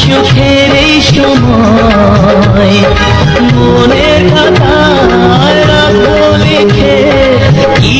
সুখের এই সময় মনে কথা লিখে কি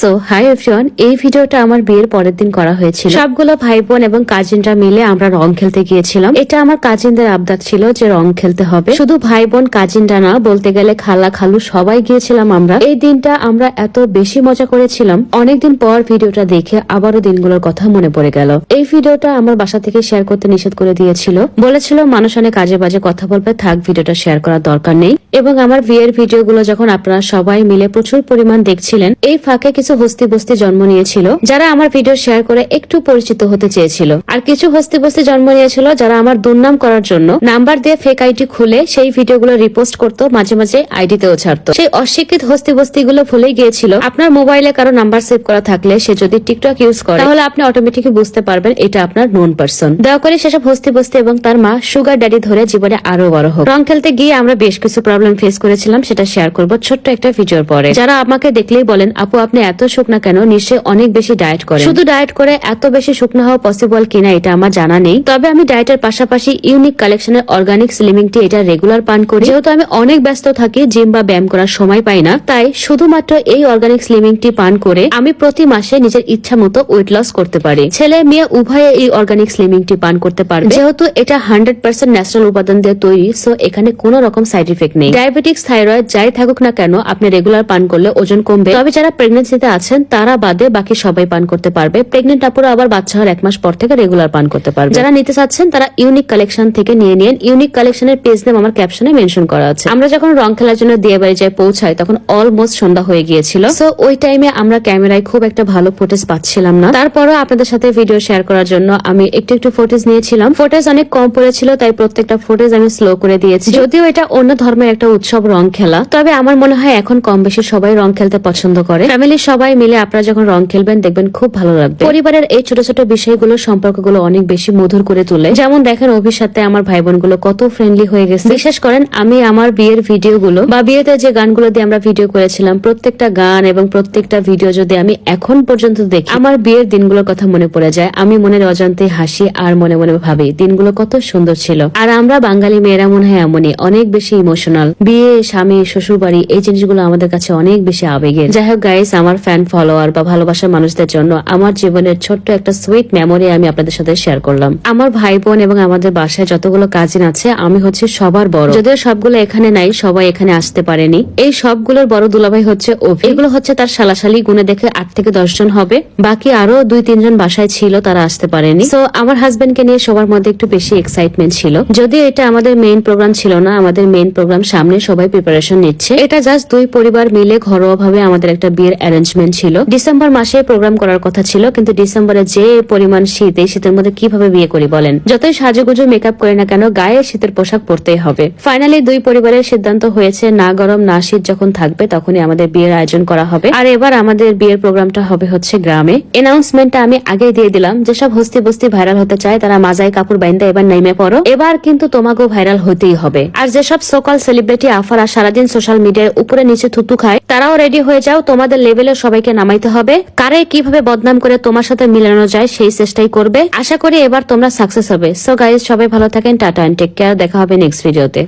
সো হাই এভরিওয়ান এই ভিডিওটা আমার বিয়ের পরের দিন করা হয়েছিল। সবগুলো ভাই বোন এবং কাজিনরা মিলে আমরা রং খেলতে গিয়েছিলাম। এটা আমার কাজিনদের আবদার ছিল যে রং খেলতে হবে। শুধু ভাই বোন কাজিনরা না, বলতে গেলে খালা, খালু সবাই গিয়েছিলাম আমরা। এই দিনটা আমরা এত বেশি মজা করেছিলাম। অনেকদিন পর ভিডিওটা দেখে আবারও দিনগুলোর কথা মনে পড়ে গেল। এই ভিডিওটা আমার বাসা থেকে শেয়ার করতে নিষেধ করে দিয়েছিল। বলেছিল, মানুষ অনেক কাজে বাজে কথা বলবে, থাক, ভিডিওটা শেয়ার করার দরকার নেই। এবং আমার বিয়ের ভিডিওগুলো যখন আপনারা সবাই মিলে প্রচুর পরিমাণ দেখছিলেন, এই ফাঁকে কিছু হস্তি বস্তি জন্ম নিয়েছিল, যারা আমার ভিডিও শেয়ার করে একটু পরিচিত হতে চেয়েছিল। আর কিছু হস্তি বস্তি জন্ম নিয়েছিল, যারা আমার দুর্নাম করার জন্য নাম্বার দিয়ে ফেক আইডি খুলে সেই ভিডিওগুলো রিপোস্ট করতো, মাঝে মাঝে আইডিতেও ছাড়তো। সেই অশিক্ষিত হস্তি বস্তি গুলো ভুলে গিয়েছিল, আপনার মোবাইলে কারও নাম্বার সেভ করা থাকলে সে যদি টিকটক ইউজ করে, তাহলে আপনি অটোমেটিকলি বুঝতে পারবেন এটা আপনার নোন পার্সন দয়া করে সেসব হস্তি বস্তি এবং তার মা সুগার ড্যাডি ধরে জীবনে আরও বড় হোক। রং খেলতে গিয়ে আমরা বেশ কিছু প্রবলেম ফেস করেছিলাম, সেটা শেয়ার করব ছোট্ট একটা ভিডিওর পরে। যারা আমাকে দেখলেই বলেন, আপু, আপনি এত শুকনা কেন? নিশ্চয়ই অনেক বেশি ডায়েট করেন। শুধু ডায়েট করে এত বেশি শুকনো হওয়া পসিবল কিনা এটা আমার জানা নেই। তবে আমি ডায়েটের পাশাপাশি ইউনিক কালেকশনের অর্গানিক স্লিমিং টি এটা রেগুলার পান করি। যেহেতু আমি অনেক ব্যস্ত থাকি জিম বা ব্যায়াম করার সময় পাই না, তাই শুধুমাত্র এই অর্গানিক স্লিমিং টি পান করে আমি প্রতি মাসে নিজের ইচ্ছা মতো ওয়েট লস করতে পারি। ছেলে মেয়ে উভয়ে এই অর্গানিক স্লিমিং টি পান করতে পারবে। যেহেতু এটা হান্ড্রেড পার্সেন্ট ন্যাচারাল উপাদান দিয়ে তৈরি সো এখানে কোনো রকম সাইড ইফেক্ট নেই। ডায়াবেটিক্স থাইরয়েড যাই থাকুক না কেন, আপনি রেগুলার পান করলে ওজন কমবে। তবে যারা প্রেগনেন্সিতে আছেন, তারা বাদে বাকি সবাই পান করতে পারবে। প্রেগনেন্ট আপুরা আবার বাচ্চা হওয়ার এক মাস পর থেকে রেগুলার পান করতে পারবে। যারা নিতে চাচ্ছেন, তারা ইউনিক কালেকশন থেকে নিয়ে নিন। ইউনিক কালেকশনের পেজ নেম আমার ক্যাপশনে মেনশন করা আছে। আমরা যখন রং খেলার জন্য দিয়ে বাড়ি যাই পৌঁছাই, তখন অলমোস্ট সন্ধ্যা হয়ে গিয়েছিল। সো ওই টাইমে আমরা ক্যামেরায় খুব একটা ভালো ফুটেজ পাচ্ছিলাম না। তারপরও আপনাদের সাথে ভিডিও শেয়ার করার জন্য আমি একটু একটু ফুটেজ নিয়েছিলাম। ফুটেজ অনেক কম পড়েছিল, তাই প্রত্যেকটা ফুটেজ আমি স্লো করে দিয়েছি। যদিও এটা অন্য ধর্মের একটা উৎসব রং খেলা, তবে আমার মনে হয় এখন কম বেশি সবাই রং খেলতে পছন্দ করে। ফ্যামিলির সবাই মিলে আপনারা যখন রং খেলবেন, দেখবেন খুব ভালো লাগবে। পরিবারের এই ছোট ছোট বিষয়গুলো, সম্পর্কগুলো অনেক বেশি মধুর করে তোলে। যেমন দেখেন অভির সাথে আমার ভাই বোনগুলো কত ফ্রেন্ডলি হয়ে গেছে। বিশেষ করেন, আমি আমার বিয়ের ভিডিওগুলো বা বিয়েতে যে গানগুলো দিয়ে আমরা ভিডিও করেছিলাম, প্রত্যেকটা গান এবং প্রত্যেকটা ভিডিও যদি আমি এখন পর্যন্ত দেখি, আমার বিয়ের দিনগুলোর কথা মনে পড়ে যায়। আমি মনের অজান্তে হাসি আর মনে মনে ভাবি, দিনগুলো কত সুন্দর ছিল। আর আমরা বাঙালি মেয়েরা মনে হয় এমনই, অনেক বেশি ইমোশনাল বিয়ে, স্বামী শ্বশুর বাড়ি এই জিনিসগুলো আমাদের কাছে অনেক বেশি আবেগের। যাই হোক গাইস আমার ফ্যান ফলোয়ার বা ভালোবাসার মানুষদের জন্য আমার জীবনের ছোট্ট একটা সুইট মেমোরি আমি আপনাদের সাথে শেয়ার করলাম। আমার ভাই বোন এবং আমাদের বাসায় যতগুলো কাজিন আছে, আমি হচ্ছে সবার বড়। যদিও সবগুলো এখানে নাই, সবাই এখানে আসতে পারেনি। এই সবগুলোর বড় দুলাভাই হচ্ছে অভি। এগুলো হচ্ছে তার শালাশালি গুনে দেখে আট থেকে দশ জন হবে। বাকি আরও দুই তিনজন বাসায় ছিল, তারা আসতে পারেনি। তো আমার হাজবেন্ডকে নিয়ে সবার মধ্যে একটু বেশি এক্সাইটমেন্ট ছিল। যদিও এটা আমাদের মেইন প্রোগ্রাম ছিল না, আমাদের মেইন প্রোগ্রাম সামনে সবাই প্রিপারেশন নিচ্ছে। এটা জাস্ট দুই পরিবার মিলে ঘরোয়া ভাবে আমাদের একটা বিয়ের অ্যারেঞ্জমেন্ট ছিল। ডিসেম্বর মাসে প্রোগ্রাম করার কথা ছিল, কিন্তু ডিসেম্বরে যে পরিমাণ শীত, এই শীতের মধ্যে কীভাবে বিয়ে করি বলেন? যতই সাজুগুজু মেকআপ করি না কেন, গায়ে শীতের পোশাক পরতেই হবে। ফাইনালি দুই পরিবারের সিদ্ধান্ত হয়েছে, না গরম, না শীত যখন থাকবে, তখনই আমাদের বিয়ের আয়োজন করা হবে। আর এবার আমাদের বিয়ের প্রোগ্রামটা হবে হচ্ছে গ্রামে। এনাউন্সমেন্টটা আমি আগেই দিয়ে দিলাম, যেসব হস্তি বস্তি ভাইরাল হতে চায়, তারা মাজায় কাপড় বাইন্দা এবার নেমে পড়ো। এবার কিন্তু তোমাকেও ভাইরাল হতেই হবে। আর যেসব সকাল সেলিব্রিটি আফারা, সারাদিন সোশ্যাল মিডিয়ার উপরে নিচে থুতু খায়, তারাও রেডি হয়ে যাও, তোমাদের লেভেলে সবাইকে নামাইতে হবে। কারে কীভাবে বদনাম করে তোমার সাথে মিলানো যায় সেই চেষ্টাই করবে। আশা করি এবার তোমরা সাকসেস হবে। সো গাইজ সবাই ভালো থাকেন, টাটা অ্যান্ড টেক কেয়ার দেখা হবে নেক্সট ভিডিওতে